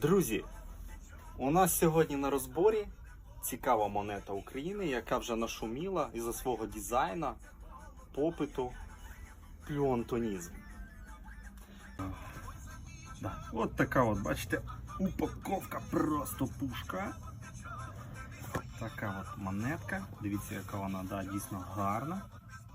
Друзі, у нас сьогодні на розборі цікава монета України, яка вже нашуміла із-за свого дизайну, попиту, плюонтонізм. Да. От така от, бачите, упаковка просто пушка. Така от монетка. Дивіться, яка вона да, дійсно гарна.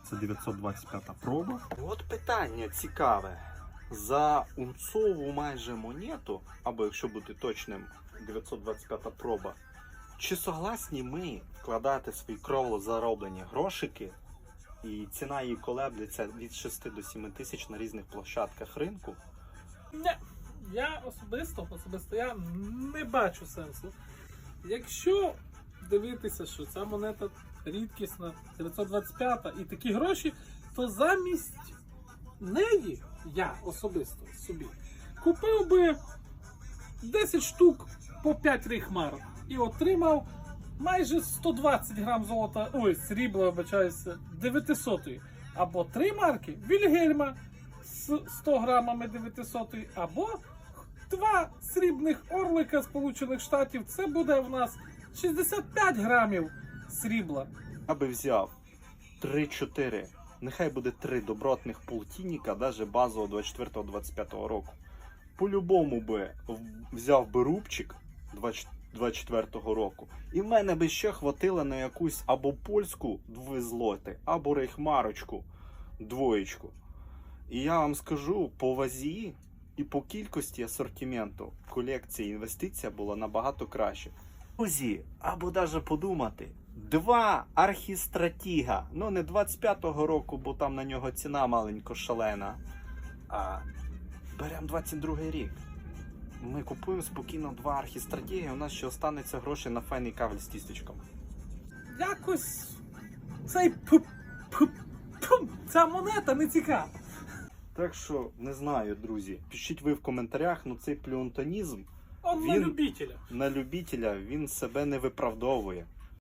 Це 925 проба. От питання цікаве. За унцову майже монету, або якщо бути точним, 925 проба. Чи согласні ми вкладати свої кровно зароблені грошики, і ціна її колеблеться від 6 до 7 тисяч на різних площадках ринку? Ні, я особисто, особисто я не бачу сенсу. Якщо дивитися, що ця монета рідкісна, 925 і такі гроші, то замість неї я особисто собі купив би 10 штук по 5 рейхмар і отримав майже 120 грам золота, ой, срібла, вибачаюся, 900 або 3 марки Вільгельма з 100 грамами 900 або два срібних орлика Сполучених Штатів. Це буде в нас 65 грамів срібла. Я би взяв 3-4, нехай буде 3 добротних полтинника, навіть базового 24-25 року. По-любому би взяв би рубчик 24-го року, і в мене би ще хватило на якусь або польську двозлоти, або рейхмарочку двоєчку. І я вам скажу, по вазі і по кількості асортименту колекції інвестиція була набагато краще. Друзі, або навіть подумати, два архістратіга, ну не 25-го року, бо там на нього ціна маленько шалена. А беремо 22-й рік. Ми купуємо спокійно два архістратіги, у нас ще останеться грошей на файний кавель з тістечком. Якось цей ця монета не цікава. Так що не знаю, друзі. Пишіть ви в коментарях, ну цей плюнтонізм Он на Він- любителя. на любителя він себе не виправдовує.